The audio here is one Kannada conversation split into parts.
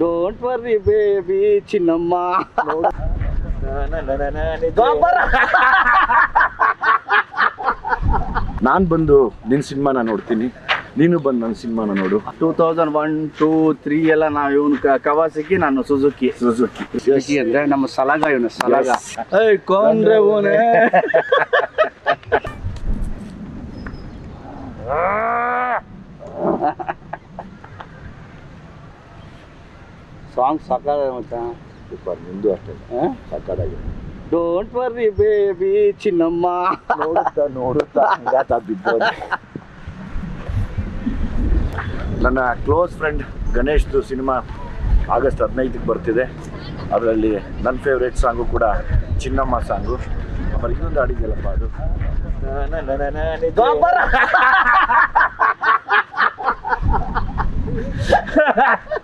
ಡೋಂಟ್ ವರ್ರಿ ಬೇಬಿ ಚಿನ್ನಮ್ಮ. ನಾನು ಬಂದು ನಿನ್ನ ಸಿನಿಮಾನ ನೋಡ್ತೀನಿ. ನೀನು ಬಂದು ನನ್ನ ಸಿನಿಮಾನ ನೋಡು. Two thousand one two three ಎಲ್ಲ ನಾವು ಇವನು ಕವಾಸಕ್ಕೆ ನಾನು ಸುಜುಕಿ. ಸುಜುಕಿ. ಅಂದ್ರೆ ನಮ್ಮ ಸಲಗ ಇವನು ಸಲಗ. ಏಯ್ ಕೊಂಡ್ರೆ ಓನೆ ಸಾಂಗ್ ಸಾಕಾಗ ಮಚ್ಚ ಸೂಪರ್ ನಿಂದು ಅಷ್ಟೇ. ಸಾಕಾಗಿದೆ ಡೋಂಟ್ ವರ್ರಿ ಬೇಬಿ ಚಿನ್ನಮ್ಮ. ನೋಡುತ್ತಾ ನೋಡುತ್ತಾ. ಹಂಗಾತ ಬಿದ್ದೋದೆ. ನನ್ನ ಕ್ಲೋಸ್ ಫ್ರೆಂಡ್ ಗಣೇಶ್ದು ಸಿನಿಮಾ ಆಗಸ್ಟ್ ಹದಿನೈದಕ್ಕೆ ಬರ್ತಿದೆ. ಅದರಲ್ಲಿ ನನ್ನ ಫೇವ್ರೇಟ್ ಸಾಂಗು ಕೂಡ ಚಿನ್ನಮ್ಮ ಸಾಂಗು ಆಮೇಲೆ ಇನ್ನೊಂದು ಹಾಡಿದೆಯಲ್ಲಪ್ಪ ಅದು.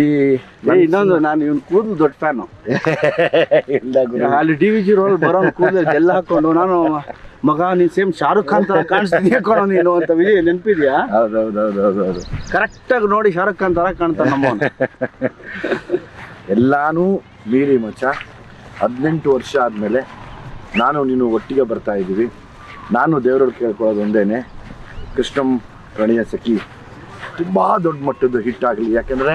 ಈ ಇನ್ನೊಂದು ನಾನು ಇವ್ನ ಕೂದಲು ದೊಡ್ಡ ಫ್ಯಾನು ಅಲ್ಲಿ ಡಿ ವಿ ಜಿ ರೋಲ್ ಬರೋ ಕೂದಲು ಎಲ್ಲ ಹಾಕೊಂಡು ನಾನು ಮಗ ನೀನ್ ಸೇಮ್ ಶಾರುಖ್ ಖಾನ್ ತರ ಕಾಣಿಸ್ತೀನಿ ಕಣೋ ನೀನು ಅಂತ ವಿಜಯ್ ನೆನಪಿದ್ಯಾ? ಹೌದು ಹೌದು ಹೌದು ಹೌದು ಹೌದು ಕರೆಕ್ಟಾಗಿ ನೋಡಿ ಶಾರುಖ್ ಖಾನ್ ತರ ಕಾಣ್ತಾನೆ ನಮ್ಮವನು. ಎಲ್ಲಾನು ಮೀರಿ ಮಚ್ಚ. ಹದಿನೆಂಟು ವರ್ಷ ಆದಮೇಲೆ ನಾನು ನೀನು ಒಟ್ಟಿಗೆ ಬರ್ತಾ ಇದ್ದೀವಿ. ನಾನು ದೇವರಲ್ಲಿ ಕೇಳ್ಕೊಳ್ಳೋದು ಒಂದೇನೆ. ಕೃಷ್ಣಂ ಪ್ರಣಯ ಸಖಿ ತುಂಬ ದೊಡ್ಡ ಮಟ್ಟದ್ದು ಹಿಟ್ ಆಗಲಿ. ಯಾಕೆಂದರೆ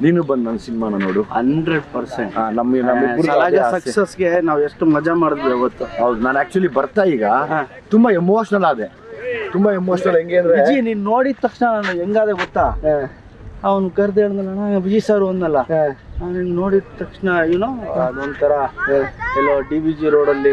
ನೀನು ಬಂದು ನನ್ನ ಸಿನಿಮಾನ ನೋಡು. Hundred percent. ಆ, ನಮ್ಮ. ಸಕ್ಸಸ್ಗೆ ನಾವು ಎಷ್ಟು ಮಜಾ ಮಾಡಿದ್ವಿ ಅವತ್ತು. ಹೌದು ನಾನು ಆಕ್ಚುಲಿ ಬರ್ತಾ ಈಗ ತುಂಬಾ ಎಮೋಷನಲ್ ಆದೆ. ತುಂಬಾ ಎಮೋಷನಲ್ ಹೆಂಗೆ ಅಂದ್ರೆ ವಿಜಿ ನೀನ್ ನೋಡಿದ ತಕ್ಷಣ ನಾನು ಹೆಂಗಾದೆ ಗೊತ್ತಾ? ಅವ್ನು ಕರ್ದ ಹೇಳ್ದಲ್ಲ ವಿಜಿ ಸರ್ ಒಂದಲ್ಲ. ನಾನು ನೋಡಿದ ತಕ್ಷಣ ಏನೋ ಅದೊಂಥರ ಎಲ್ಲೋ ಡಿ ಬಿ ಜಿ ರೋಡಲ್ಲಿ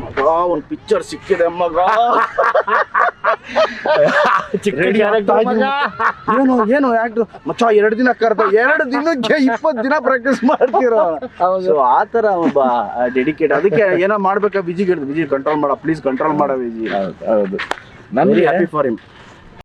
ಮಗ ಒಂದು ಪಿಕ್ಚರ್ ಸಿಕ್ಕಿದೆ ಮಗ. ಏನು ಏನು ಆಕ್ಟರ್ ಮಚ್ಚ ಎರಡು ದಿನ ಕರ್ದ ಎರಡು ದಿನಕ್ಕೆ ಇಪ್ಪತ್ತು ದಿನ ಪ್ರಾಕ್ಟೀಸ್ ಮಾಡ್ತಿರೋ? ಆತರ ಆ ಥರ ಒಬ್ಬ ಡೆಡಿಕೇಟ್ ಅದಕ್ಕೆ ಏನೋ ಮಾಡ್ಬೇಕಾ ವಿಜಿ ಬಿಜಿ ಕಂಟ್ರೋಲ್ ಮಾಡ ಪ್ಲೀಸ್ ಕಂಟ್ರೋಲ್ ಮಾಡೋ ಬಿಜಿ. ಹೌದು ಹೌದು. Happy for him